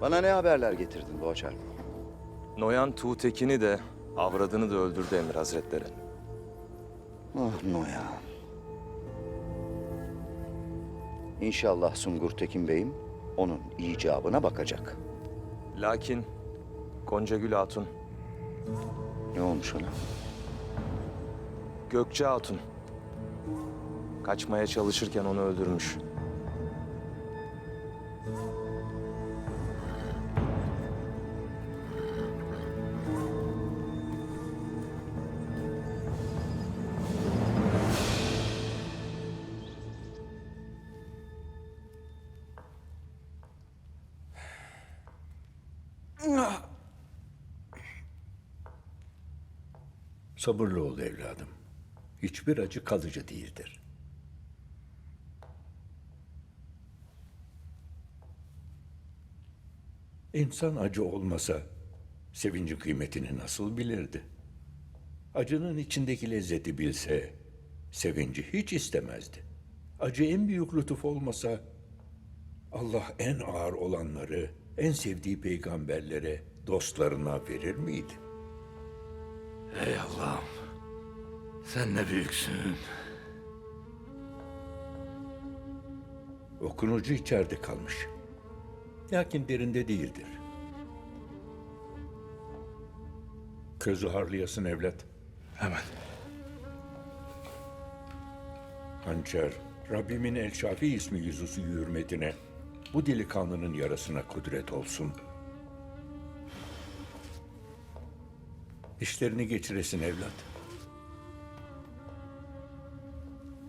Bana ne haberler getirdin Doğaçar? Noyan Tuğtekin'i de avradını da öldürdü Emir Hazretleri. Ah Noya. İnşallah Sungur Tekin Bey'im onun icabına bakacak. Lakin Gonca Gül Hatun, Ne olmuş ona? Gökçe Hatun kaçmaya çalışırken onu öldürmüş. Sabırlı ol evladım. Hiçbir acı kalıcı değildir. İnsan acı olmasa sevincin kıymetini nasıl bilirdi? Acının içindeki lezzeti bilse sevinci hiç istemezdi. Acı en büyük lütuf olmasa Allah en ağır olanları en sevdiği peygamberlere, dostlarına verir miydi? Ey Allah'ım. Sen ne büyüksün. Okunucu içeride kalmış. Lakin derinde değildir. Közü harlayasın evlat. Hemen. Hançer, Rabbimin El Şafi ismi yüzüsü hürmetine bu delikanlının yarasına kudret olsun. İşlerini geçiresin evlat.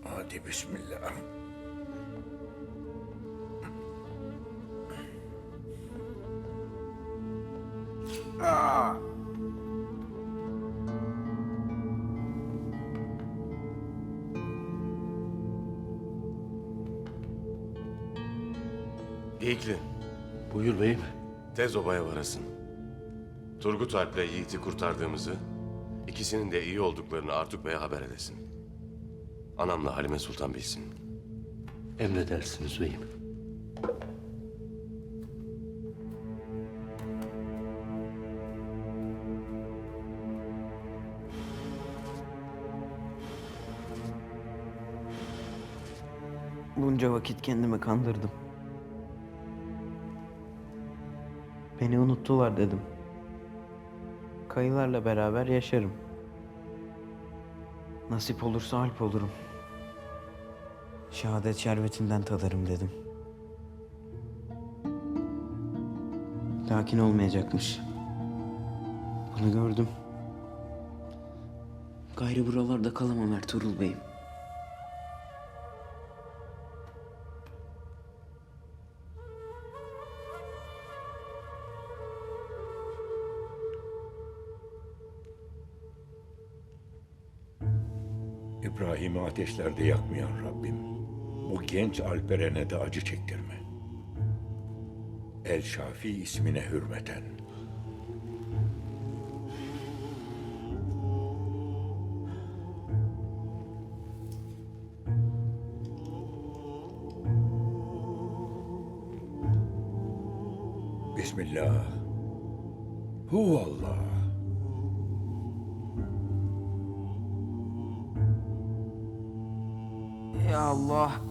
Hadi bismillah. Geyikli, Buyur beyim. tez obaya varasın. Turgut Alp'le Yiğit'i kurtardığımızı, ikisinin de iyi olduklarını Artuk Bey'e haber edesin. Anamla Halime Sultan bilsin. Emredersiniz beyim. Bunca vakit kendimi kandırdım. Beni unuttular dedim. Kayılarla beraber yaşarım. Nasip olursa alp olurum. Şehadet şerbetinden tadarım dedim. Lakin olmayacakmış. Bunu gördüm. Gayrı buralarda kalamam Ertuğrul Bey'im. İbrahim'i ateşlerde yakmayan Rabbim, bu genç Alperen'e de acı çektirme. El Şafi ismine hürmeten. Bismillah. Huvallah. Ya Allah.